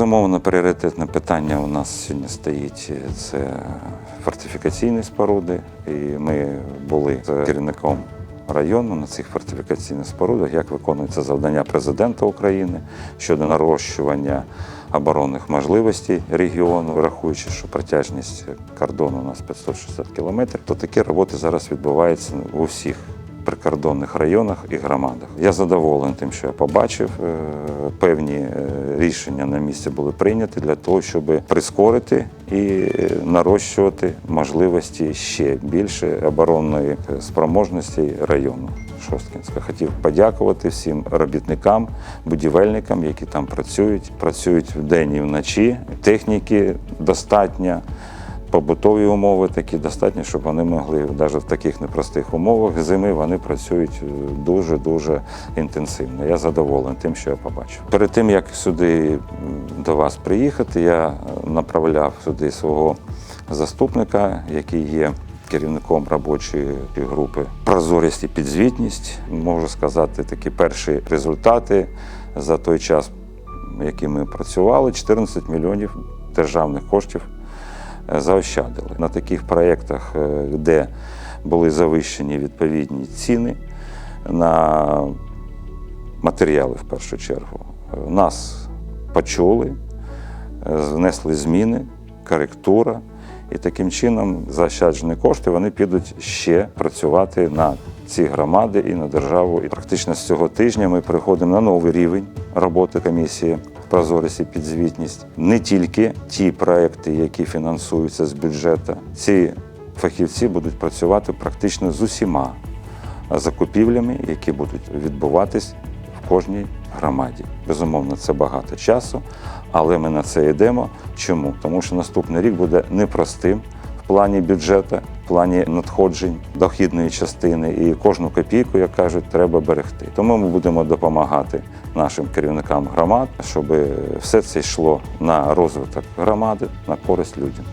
Безумовно, пріоритетне питання у нас сьогодні стоїть це фортифікаційні споруди. І ми були з керівником району на цих фортифікаційних спорудах, як виконується завдання президента України щодо нарощування оборонних можливостей регіону, врахуючи, що протяжність кордону у нас 560 кілометрів, то такі роботи зараз відбуваються у всіх прикордонних районах і громадах. Я задоволений тим, що я побачив. Е, Певні е, рішення на місці були прийняті для того, щоб прискорити і е, нарощувати можливості ще більше оборонної спроможності району. Шосткінська. Хотів подякувати всім робітникам, будівельникам, які там працюють. Працюють вдень і вночі. Техніки достатньо побутові умови такі достатні, щоб вони могли навіть в таких непростих умовах зими вони працюють дуже дуже інтенсивно. Я задоволений тим, що я побачив. Перед тим як сюди до вас приїхати, я направляв сюди свого заступника, який є. Керівником робочої групи прозорість і підзвітність можу сказати такі перші результати за той час, який ми працювали. 14 мільйонів державних коштів заощадили на таких проєктах, е, де були завищені відповідні ціни на матеріали в першу чергу. Е, Нас почули, е, внесли зміни, коректура. І таким чином заощаджені кошти вони підуть ще працювати на ці громади і на державу. І практично з цього тижня ми переходимо на новий рівень роботи комісії прозорість і підзвітність. Не тільки ті проекти, які фінансуються з бюджету, ці фахівці будуть працювати практично з усіма закупівлями, які будуть відбуватись в кожній громаді. Безумовно, це багато часу, але ми на це йдемо. Чому? Тому що наступний рік буде непростим плані бюджету, в плані надходжень дохідної частини, і кожну копійку, як кажуть, треба берегти. Тому ми будемо допомагати нашим керівникам громад, щоб все це йшло на розвиток громади, на користь людям.